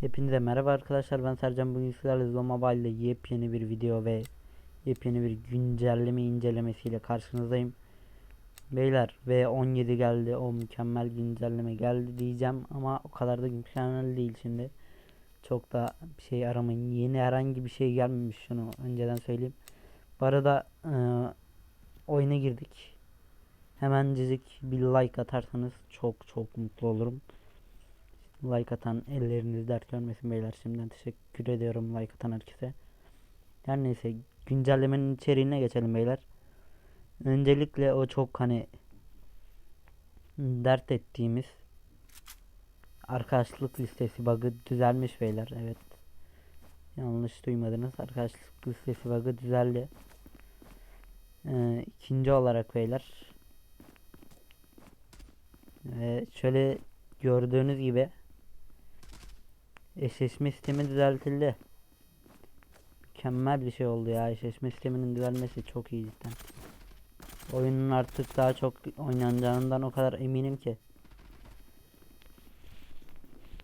Hepinize merhaba arkadaşlar ben Sercan bugün sizlerle Zomobile ile yepyeni bir video ve yepyeni bir güncelleme incelemesiyle karşınızdayım. Beyler V17 geldi o mükemmel güncelleme geldi diyeceğim ama o kadar da mükemmel değil şimdi. Çok da bir şey aramayın yeni herhangi bir şey gelmemiş şunu önceden söyleyeyim. Bu arada eee, oyuna girdik. Hemencik bir like atarsanız çok çok mutlu olurum. Like atan elleriniz dert görmesin beyler. Şimdiden teşekkür ediyorum like atan herkese. Her neyse güncellemenin içeriğine geçelim beyler. Öncelikle o çok hani dert ettiğimiz arkadaşlık listesi bug'ı düzelmiş beyler. Evet. Yanlış duymadınız. Arkadaşlık listesi bug'ı düzeldi. Ee, ikinci olarak beyler. Ee, şöyle gördüğünüz gibi eşleşme sistemi düzeltildi. Mükemmel bir şey oldu ya. Eşleşme sisteminin düzelmesi çok iyi cidden. Oyunun artık daha çok oynanacağından o kadar eminim ki.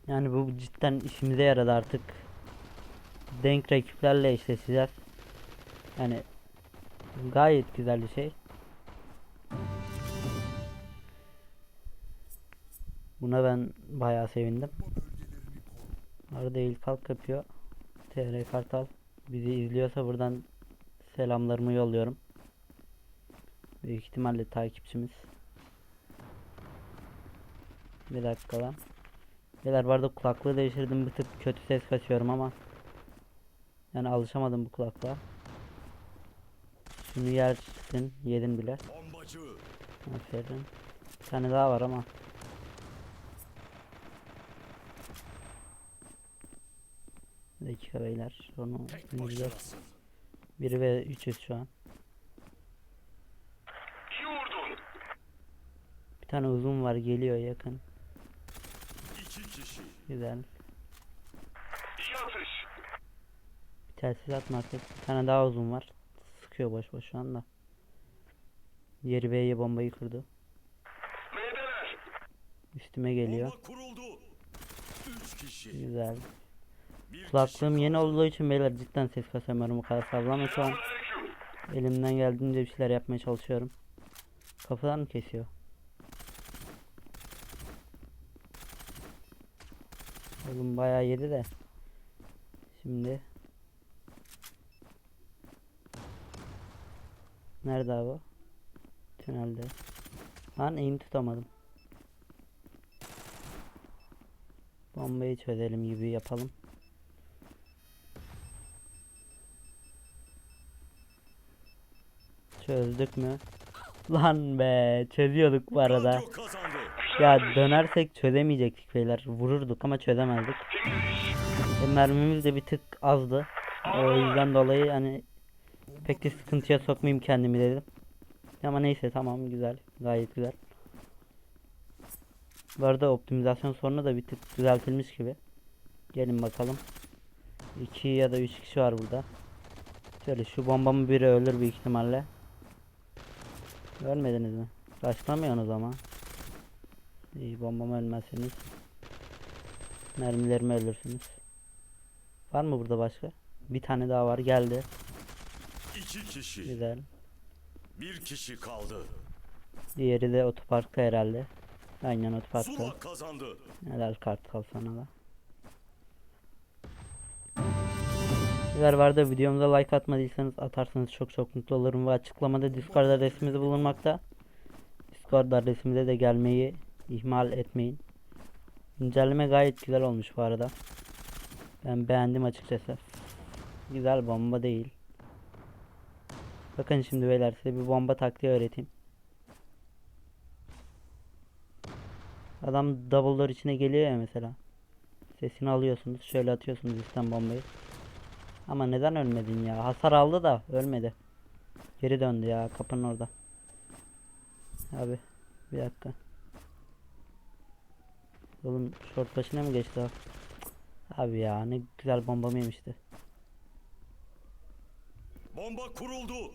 Yani bu cidden işimize yaradı artık. Denk rakiplerle eşleşeceğiz. Yani gayet güzel bir şey. Buna ben bayağı sevindim. Arada il kalk yapıyor. TR Kartal bizi izliyorsa buradan selamlarımı yolluyorum. Büyük ihtimalle takipçimiz. Bir dakika lan. Beyler arada kulaklığı değiştirdim bir tık kötü ses kaçıyorum ama yani alışamadım bu kulaklığa. Şunu yersin yedin bile. Bombacı. Aferin. Bir tane daha var ama. Dakika beyler. Onu başınasın. 1 ve 300 şu an. Bir tane uzun var geliyor yakın. Güzel. Bir telsiz atma artık. Bir tane daha uzun var. Sıkıyor boş boş şu anda. Diğeri B'ye bombayı kırdı. Üstüme geliyor. Güzel. Kulaklığım yeni olduğu için beyler cidden ses kasamıyorum o kadar fazla ama şu an elimden geldiğince bir şeyler yapmaya çalışıyorum. Kafadan mı kesiyor? Oğlum bayağı yedi de. Şimdi. Nerede abi? Tünelde. Lan eğim tutamadım. Bombayı çözelim gibi yapalım. Çözdük mü? Lan be çözüyorduk bu arada. Ya dönersek çözemeyecektik beyler. Vururduk ama çözemezdik. E, mermimiz de bir tık azdı. O yüzden dolayı hani pek de sıkıntıya sokmayayım kendimi dedim. Ama neyse tamam güzel. Gayet güzel. Bu arada optimizasyon sorunu da bir tık düzeltilmiş gibi. Gelin bakalım. 2 ya da 3 kişi var burada. Şöyle şu bombamı biri ölür büyük ihtimalle. Ölmediniz mi? Başlamıyorsunuz ama. İyi bombama ölmezseniz. Mermilerimi ölürsünüz. Var mı burada başka? Bir tane daha var geldi. İki kişi. Güzel. Bir kişi kaldı. Diğeri de otoparkta herhalde. Aynen otoparkta. Zula kazandı. Helal kart al sana da. Sizler vardı videomuza like atmadıysanız atarsanız çok çok mutlu olurum ve açıklamada Discord adresimiz bulunmakta. Discord adresimize de gelmeyi ihmal etmeyin. Güncelleme gayet güzel olmuş bu arada. Ben beğendim açıkçası. Güzel bomba değil. Bakın şimdi beyler size bir bomba taktiği öğreteyim. Adam double door içine geliyor ya mesela. Sesini alıyorsunuz. Şöyle atıyorsunuz üstten bombayı. Ama neden ölmedin ya? Hasar aldı da ölmedi. Geri döndü ya kapının orada. Abi bir dakika. Oğlum short başına mı geçti o? Abi ya ne güzel bombamı yemişti. Bomba kuruldu.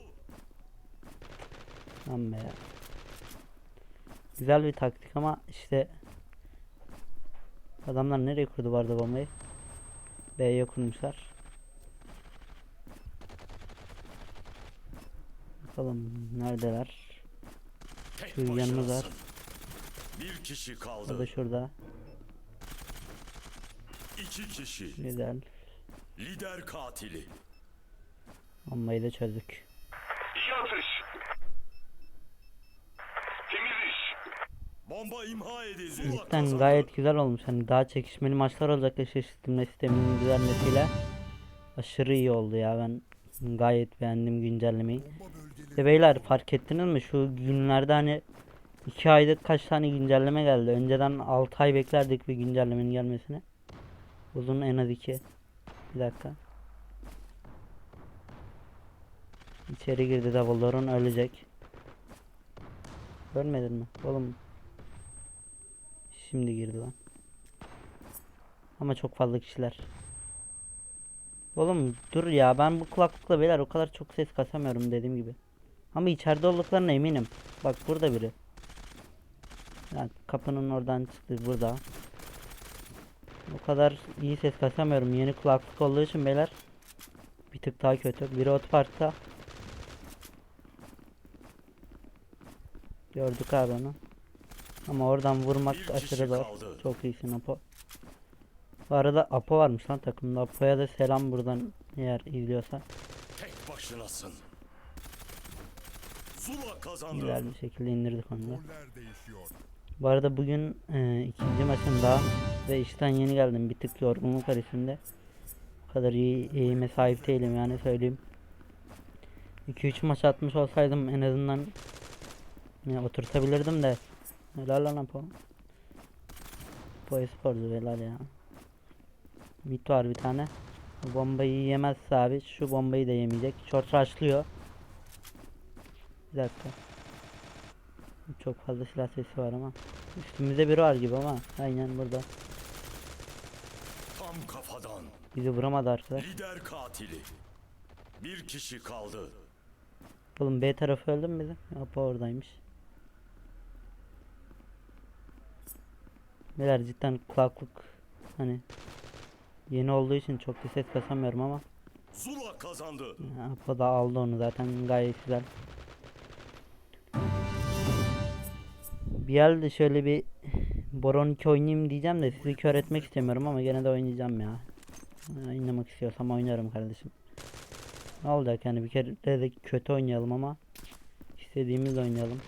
Be ya. Güzel bir taktik ama işte adamlar nereye kurdu arada bombayı? B'ye kurmuşlar. Bakalım neredeler? Şu yanımız var. Bir kişi O kaldı. da şurada. İki kişi. Güzel. Lider katili. Bombayı da çözdük. İyi atış. Temiz iş. Bomba imha edildi. Cidden gayet güzel olmuş. Hani daha çekişmeli maçlar olacak eşleştirme sisteminin düzenlemesiyle. Aşırı iyi oldu ya ben gayet beğendim güncellemeyi. Ve beyler fark ettiniz mi şu günlerde hani 2 ayda kaç tane güncelleme geldi. Önceden 6 ay beklerdik bir güncellemenin gelmesine. Uzun en az 2. Bir dakika. İçeri girdi Dumbledore'un ölecek. Ölmedin mi? Oğlum Şimdi girdi lan. Ama çok fazla kişiler. Oğlum dur ya ben bu kulaklıkla beyler o kadar çok ses kasamıyorum dediğim gibi. Ama içeride olduklarına eminim. Bak burada biri. Yani kapının oradan çıktı burada. O kadar iyi ses kasamıyorum. Yeni kulaklık olduğu için beyler. Bir tık daha kötü. Biri otoparkta. Gördük abi onu. Ama oradan vurmak Bir aşırı zor. Çok iyisin Apo. Bu arada Apo varmış lan takımda. Apo'ya da selam buradan eğer izliyorsa. Tek başınasın. Kazandı. Güzel bir şekilde indirdik onu da. Bu arada bugün e, ikinci maçım daha ve işten yeni geldim. Bir tık yorgunluk var üstümde. O kadar iyi eğime sahip değilim yani söyleyeyim. 2-3 maç atmış olsaydım en azından ya, oturtabilirdim de. Helal lan Apo. Apo esporcu helal ya. Mit var bir tane. Bombayı yemezse abi şu bombayı da yemeyecek. Short rushlıyor. Bir dakika. Çok fazla silah sesi var ama. Üstümüzde biri var gibi ama. Aynen burada. Tam kafadan. Bizi vuramadı arkadaş. Lider katili. Bir kişi kaldı. Oğlum B tarafı öldü mü bizim? Apo oradaymış. Beyler cidden kulaklık hani yeni olduğu için çok da ses kasamıyorum ama Zula kazandı. Apo da aldı onu zaten gayet güzel. Bir yerde şöyle bir Boron 2 oynayayım diyeceğim de sizi kör etmek istemiyorum ama gene de oynayacağım ya. Oynamak istiyorsam oynarım kardeşim. Ne olacak yani bir kere de kötü oynayalım ama istediğimiz oynayalım.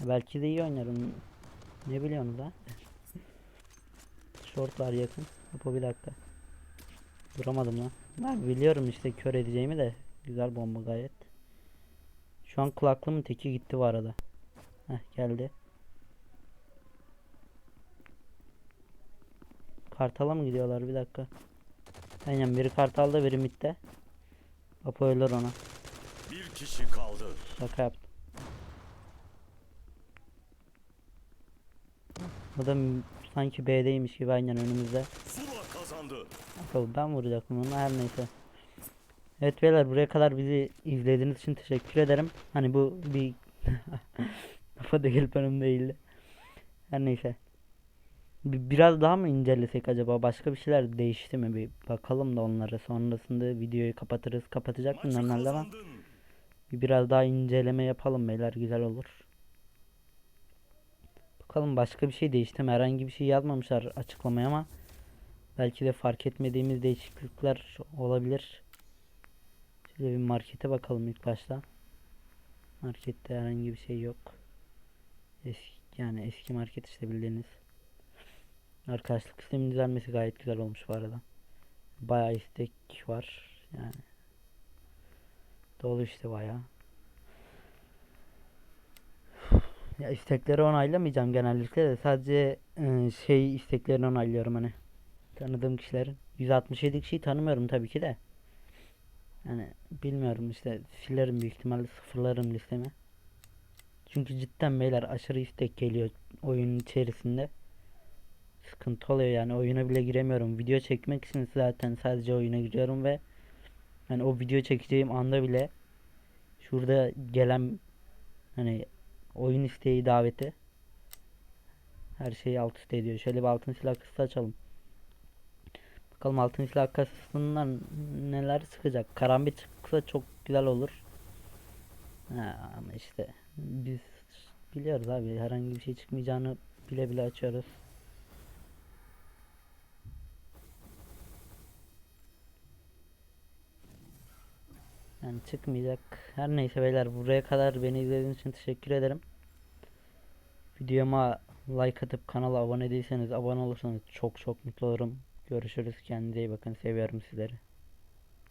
Belki de iyi oynarım. Ne biliyorsunuz ha? Short var yakın. Apo bir dakika. Duramadım lan. Ben biliyorum işte kör edeceğimi de. Güzel bomba gayet. Şu an kulaklığımın teki gitti bu arada. Heh geldi. Kartal'a mı gidiyorlar bir dakika. Aynen biri Kartal'da biri midde. Apo ölür ona. Bir kişi kaldı. Şaka yaptım. O da sanki B'deymiş gibi aynen önümüzde. Zula kazandı. Bakalım ben vuracaktım onu her neyse. Evet beyler buraya kadar bizi izlediğiniz için teşekkür ederim. Hani bu bir kafa değil benim değildi. Her neyse. Bi- Biraz daha mı incelesek acaba? Başka bir şeyler değişti mi? Bir bakalım da onlara. Sonrasında videoyu kapatırız. Kapatacak mı normalde ama biraz daha inceleme yapalım beyler. Güzel olur. Bakalım başka bir şey değişti mi? Herhangi bir şey yazmamışlar açıklamaya ama belki de fark etmediğimiz değişiklikler olabilir. Şöyle bir markete bakalım ilk başta. Markette herhangi bir şey yok. Eski, yani eski market işte bildiğiniz. Arkadaşlık sistemin düzenmesi gayet güzel olmuş bu arada. Bayağı istek var yani. Dolu işte bayağı. Ya istekleri onaylamayacağım genellikle de sadece e, şey isteklerini onaylıyorum hani. Tanıdığım kişilerin. 167 kişiyi tanımıyorum tabii ki de. Yani bilmiyorum işte silerim büyük ihtimalle sıfırlarım listemi. Çünkü cidden beyler aşırı istek geliyor oyunun içerisinde. Sıkıntı oluyor yani oyuna bile giremiyorum. Video çekmek için zaten sadece oyuna giriyorum ve yani o video çekeceğim anda bile şurada gelen hani oyun isteği daveti her şeyi alt üst ediyor. Şöyle bir altın silah kısıtı açalım. Bakalım altın silah kasasından neler çıkacak. Karambit çıksa çok güzel olur. Ha, ama işte biz biliyoruz abi herhangi bir şey çıkmayacağını bile bile açıyoruz. Yani çıkmayacak. Her neyse beyler buraya kadar beni izlediğiniz için teşekkür ederim. Videoma like atıp kanala abone değilseniz abone olursanız çok çok mutlu olurum. Görüşürüz. Kendinize iyi bakın. Seviyorum sizleri.